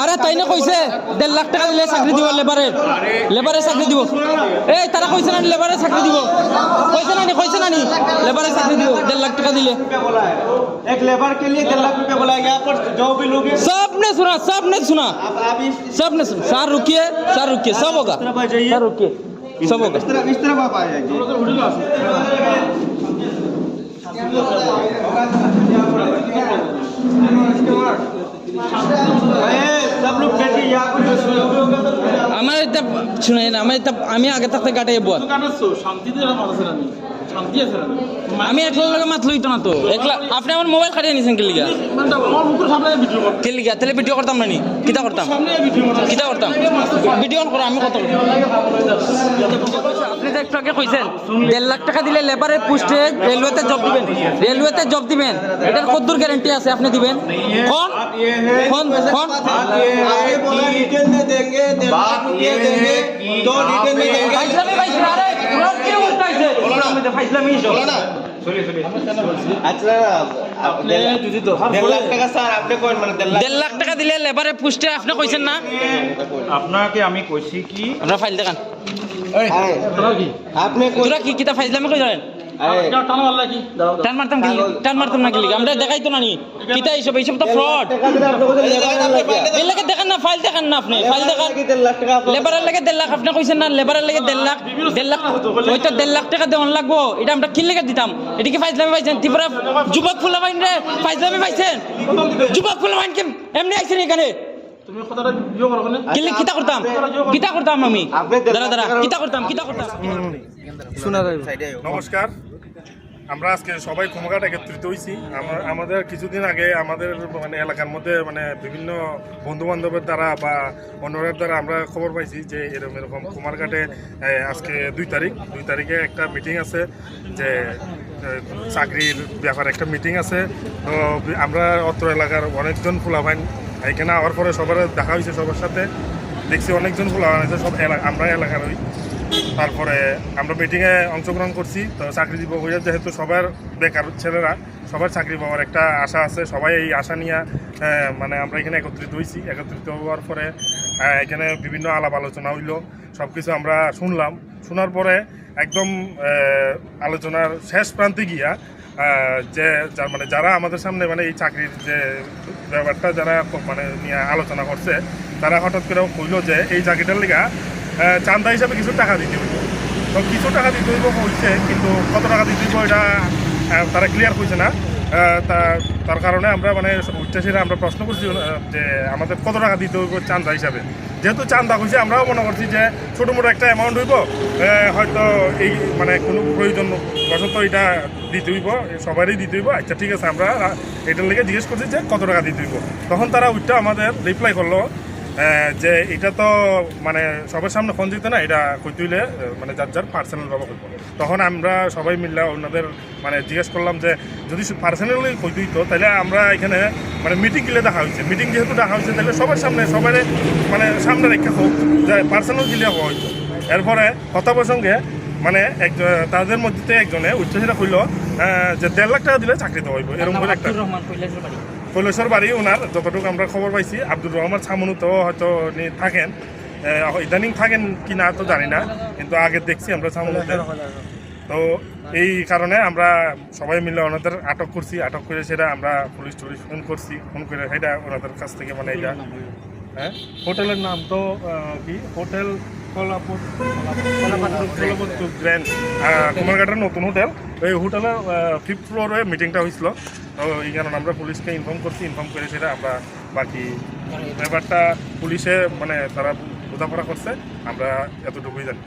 আরে তাই না কইছে দেড় লাখ টাকা দিলে চাকরি দিব লেবারের লেবারে চাকরি দিব এই তারা কইছে না লেবারে চাকরি দিব কইছে না নি কইছে না নি লেবারে চাকরি দিব দেড় লাখ টাকা দিলে रुपया बोला है एक लेबर के लिए डेढ़ लाख रुपया बोला है यहाँ पर जो भी लोग हैं सब ने सुना सब ने सुना आप आप इस सब ने सुना सर रुकिए सर रुकिए सब होगा इस तरफ आ जाइए सर रुकिए सब होगा इस तरफ इस तरफ आप आ जाइए अरे, सब लोग बैठिए यहाँ पर এটা শুনেন আমার এটা আমি আগে থাকতে গাটাই না? আমি একলা লগে মাত লইতো না তো। একলা আপনি আমার মোবাইল কাটিয়ে নিছেন কে লিগা মানে আমার মুখের সামনে ভিডিও কর। কে লিগা তাহলে ভিডিও করতাম না নি? কিতা করতাম? সামনে ভিডিও কর। কিতা করতাম? ভিডিও অন করো আমি কত আপনি তো একটু আগে কইছেন দেড় লাখ টাকা দিলে লেবারের পোস্টে রেলওয়েতে জব দিবেন। রেলওয়েতে জব দিবেন। এটার কদ্দুর গ্যারান্টি আছে আপনি দিবেন? কোন কোন কোন देंगे तो डिटेल में देंगे দেড় লাখ টাকা দিলে লেবারে পুষ্টে আপনি কইছেন না? আপনাকে আমি কইছি কি? আপনার ফাইল দেখান। আপনি কি? কিতা ফাইজলামি কই জানেন টানা টান মারতাম কি? টান মারতাম না কি লিগা আমরা দেখাই না নি। কিতা এইসব? এইসব তো ফ্রড টাকা দিলে আপনি কোথায় লেবার লাগে এর লাগে দেখান না ফাইল দেখান না আপনি। ফাইল দেখান। লাখ লেবারের লাগে দেড় লাখ। আপনি কইছেন না লেবারের লাগে দেড় লাখ। দেড় লাখ ওই তো দেড় লাখ টাকা দেওয়ান লাগবো। এটা আমরা কি লেগে দিতাম? এটা কি ফাইজলামি পাইছেন? ত্রিপুরা যুবক ফুলা রে ফাইজলামি পাইছেন? যুবক এমনি আইছেন এখানে? কিতা করতাম? কিতা করতাম আমি? দাঁড়া দাঁড়া কিতা করতাম? কিতা করতাম? নমস্কার। আমরা আজকে সবাই কুমঘাট একত্রিত হয়েছি আমাদের কিছুদিন আগে আমাদের মানে এলাকার মধ্যে মানে বিভিন্ন বন্ধু বান্ধবের দ্বারা বা অন্যদের দ্বারা আমরা খবর পাইছি যে এরকম এরকম কুমারঘাটে আজকে দুই তারিখ। দুই তারিখে একটা মিটিং আছে যে চাকরির ব্যাপারে একটা মিটিং আছে। তো আমরা অত্র এলাকার অনেকজন ফুলাভাইন এখানে আওয়ার পরে সবার দেখা হয়েছে সবার সাথে। দেখছি অনেকজন ফুলাভাইন আছে, সব এলাকা আমরা এলাকার ওই তারপরে আমরা মিটিংয়ে অংশগ্রহণ করছি। তো চাকরি দিব হইয়া যেহেতু সবার বেকার ছেলেরা, সবার চাকরি পাওয়ার একটা আশা আছে। সবাই এই আশা নিয়ে মানে আমরা এখানে একত্রিত হয়েছি একত্রিত হওয়ার পরে এখানে বিভিন্ন আলাপ আলোচনা হইল। সব কিছু আমরা শুনলাম। শোনার পরে একদম আলোচনার শেষ প্রান্তে গিয়া যে মানে যারা আমাদের সামনে মানে এই চাকরির যে ব্যাপারটা যারা মানে নিয়ে আলোচনা করছে, তারা হঠাৎ করে কইল যে, এই চাকরিটার লিগা চান্দা হিসাবে কিছু টাকা দিতে হইব তো কিছু টাকা দিতে হইব হয়েছে কিন্তু কত টাকা দিতে হইব এটা তারা ক্লিয়ার হয়েছে না। তার কারণে আমরা মানে উচ্চাসীরা আমরা প্রশ্ন করছি যে আমাদের কত টাকা দিতে হইব চান্দা হিসাবে। যেহেতু চান্দা হয়েছে আমরাও মনে করছি যে ছোটো মোটো একটা অ্যামাউন্ট হইব হয়তো এই মানে কোনো প্রয়োজন বশত এটা দিতে হইব, সবারই দিতে হইব। আচ্ছা ঠিক আছে, আমরা এটার লেগে জিজ্ঞেস করছি যে কত টাকা দিতে হইব। তখন তারা ওইটা আমাদের রিপ্লাই করল যে এটা তো মানে সবার সামনে ফোন দিতে না এটা কইতে হইলে মানে যার যার পার্সোনাল ভাবে কইব তখন আমরা সবাই মিললে ওনাদের মানে জিজ্ঞেস করলাম যে যদি পার্সোনালি কইতে হইতো তাহলে আমরা এখানে মানে মিটিং গিলে দেখা হয়েছে মিটিং যেহেতু দেখা হয়েছে তাহলে সবার সামনে সবাই মানে সামনে রেখে হোক যে পার্সোনাল গিলে হওয়া হইতো। এরপরে কথা প্রসঙ্গে মানে একজন তাদের মধ্যে একজনে উচ্চশিরা কইল যে দেড় লাখ টাকা দিলে চাকরি দেওয়া হইব এরকম করে একটা কৈলাসের বাড়ি ওনার যতটুকু আমরা খবর পাইছি আব্দুর রহমান সামনুতো হয়তো উনি থাকেন। ইদানিং থাকেন কি না তো জানি না, কিন্তু আগে দেখছি আমরা সামনুতে তো এই কারণে আমরা সবাই মিলে ওনাদের আটক করছি, আটক করে সেটা আমরা পুলিশ টুলিশ ফোন করছি, ফোন করে সেটা ওনাদের কাছ থেকে মানে এটা। হ্যাঁ? হোটেলের নাম তো কি? হোটেল গ্র্যান্ড কুমারঘাটের নতুন হোটেল। এই হোটেলের ফিফথ ফ্লোরে মিটিংটা হয়েছিল তো এই কারণে আমরা পুলিশকে ইনফর্ম করছি ইনফর্ম করে সেটা আমরা বাকি ব্যাপারটা পুলিশে মানে তারা বোঝাপড়া করছে। আমরা এতটুকুই জানি।